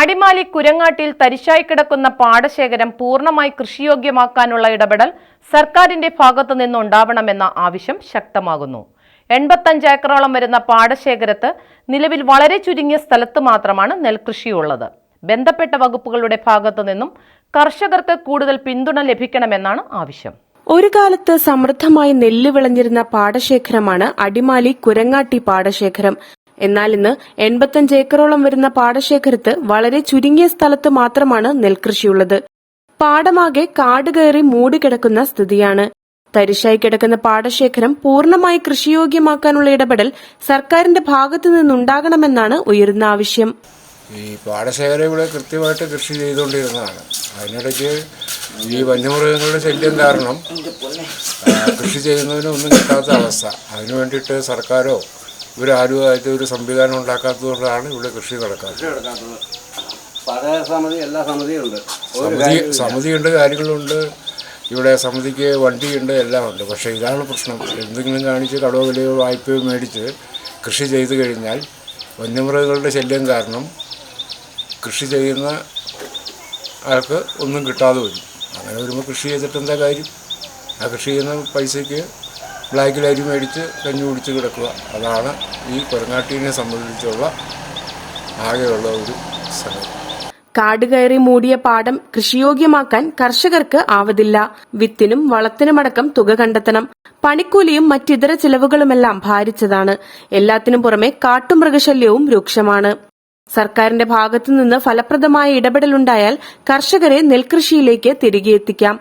അടിമാലി കുരങ്ങാട്ടിൽ തരിശായി കിടക്കുന്ന പാടശേഖരം പൂർണമായി കൃഷിയോഗ്യമാക്കാനുള്ള ഇടപെടൽ സർക്കാരിന്റെ ഭാഗത്തു നിന്നുണ്ടാവണമെന്ന ആവശ്യം ശക്തമാകുന്നു. എൺപത്തഞ്ച് ഏക്കറോളം വരുന്ന പാടശേഖരത്ത് നിലവിൽ വളരെ ചുരുങ്ങിയ സ്ഥലത്ത് മാത്രമാണ് നെൽകൃഷിയുള്ളത്. ബന്ധപ്പെട്ട വകുപ്പുകളുടെ ഭാഗത്തു നിന്നും കർഷകർക്ക് കൂടുതൽ പിന്തുണ ലഭിക്കണമെന്നാണ് ആവശ്യം. ഒരു കാലത്ത് സമൃദ്ധമായി നെല്ല് വിളഞ്ഞിരുന്ന പാടശേഖരമാണ് അടിമാലി കുരങ്ങാട്ടി പാടശേഖരം. എന്നാൽ ഇന്ന് എൺപത്തഞ്ച് ഏക്കറോളം വരുന്ന പാടശേഖരത്ത് വളരെ ചുരുങ്ങിയ സ്ഥലത്ത് മാത്രമാണ് നെൽകൃഷിയുള്ളത്. പാടമാകെ കാട് കയറി മൂടിക്കിടക്കുന്ന സ്ഥിതിയാണ്. തരിശായി കിടക്കുന്ന പാടശേഖരം പൂർണമായി കൃഷിയോഗ്യമാക്കാനുള്ള ഇടപെടൽ സർക്കാരിന്റെ ഭാഗത്തു നിന്നുണ്ടാകണമെന്നാണ് ഉയരുന്ന ആവശ്യം. ഈ പാടശേഖരം ഇവിടെ കൃത്യമായിട്ട് കൃഷി ചെയ്തുകൊണ്ടിരുന്നതാണ്. അതിനിടയ്ക്ക് ഈ വന്യമൃഗങ്ങളുടെ ശല്യം കാരണം കൃഷി ചെയ്യുന്നതിനൊന്നും കിട്ടാത്ത അവസ്ഥ. അതിനു വേണ്ടിയിട്ട് സർക്കാരോ ഇവരാരുമായിട്ട് ഒരു സംവിധാനം ഉണ്ടാക്കാത്തതുകൊണ്ടാണ് ഇവിടെ കൃഷി നടക്കാത്തത്. സമിതി എല്ലാ സമിതിയും ഉണ്ട്. ഒരു സമിതി സമിതിയുണ്ട് കാര്യങ്ങളുണ്ട്. ഇവിടെ സമിതിക്ക് വണ്ടിയുണ്ട് എല്ലാം ഉണ്ട് പക്ഷേ ഇതാണ് പ്രശ്നം. എന്തെങ്കിലും കാണിച്ച് കടവോ വിലയോ വായ്പയോ മേടിച്ച് കൃഷി ചെയ്തു കഴിഞ്ഞാൽ വന്യമൃഗങ്ങളുടെ ശല്യം കാരണം കൃഷി ചെയ്യുന്ന ആൾക്ക് ഒന്നും കിട്ടാതെ വരും. അങ്ങനെ വരുമ്പോൾ കൃഷി ചെയ്തിട്ട് എന്താ കാര്യം? ആ കൃഷി ചെയ്യുന്ന പൈസയ്ക്ക് ബ്ലാക്കിൽ അരി മേടിച്ച് കഞ്ഞി കുടിച്ച് കിടക്കുക. അതാണ് ഈ കൊരങ്ങാട്ടീനെ സംബന്ധിച്ചുള്ള ആകെയുള്ള ഒരു സംഗതി കാട് കയറി മൂടിയ പാടം കൃഷിയോഗ്യമാക്കാൻ കർഷകർക്ക് ആവതില്ല. വിത്തിനും വളത്തിനുമടക്കം തുക കണ്ടെത്തണം. പണിക്കൂലിയും മറ്റിതര ചെലവുകളുമെല്ലാം ഭാരിച്ചതാണ്. എല്ലാത്തിനും പുറമെ കാട്ടുമൃഗശല്യവും രൂക്ഷമാണ്. സർക്കാരിന്റെ ഭാഗത്തുനിന്ന് ഫലപ്രദമായ ഇടപെടലുണ്ടായാൽ കർഷകരെ നെൽകൃഷിയിലേക്ക് തിരികെ എത്തിക്കാം.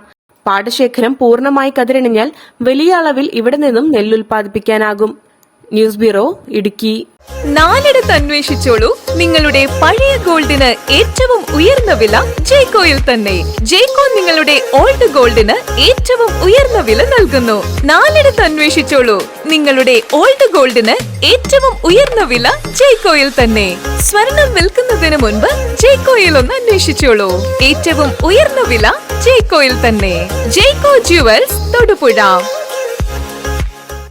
പാടശേഖരം പൂർണമായി കതിരണിഞ്ഞാൽ വലിയ അളവിൽ ഇവിടെ നിന്നും നെല്ലുൽപാദിപ്പിക്കാനാകും ന്യൂസ് ബ്യൂറോ ഇടുക്കി. നാലിടത്ത് അന്വേഷിച്ചോളൂ. നിങ്ങളുടെ പഴയ ഗോൾഡിന് ഏറ്റവും ഉയർന്ന വില ജേക്കോയിൽ തന്നെ. ജേക്കോ നിങ്ങളുടെ ഓൾഡ് ഗോൾഡിന് ഏറ്റവും ഉയർന്ന വില നൽകുന്നു. നാലിടത്ത് അന്വേഷിച്ചോളൂ. നിങ്ങളുടെ ഓൾഡ് ഗോൾഡിന് ഏറ്റവും ഉയർന്ന വില ജേക്കോയിൽ തന്നെ. സ്വർണം വിൽക്കുന്നതിന് മുൻപ് ജേക്കോയിൽ ഒന്ന് അന്വേഷിച്ചോളൂ. ഏറ്റവും ഉയർന്ന വില ജേക്കോയിൽ തന്നെ. ജയ്കോ ജുവൽസ് തൊടുപുഴ.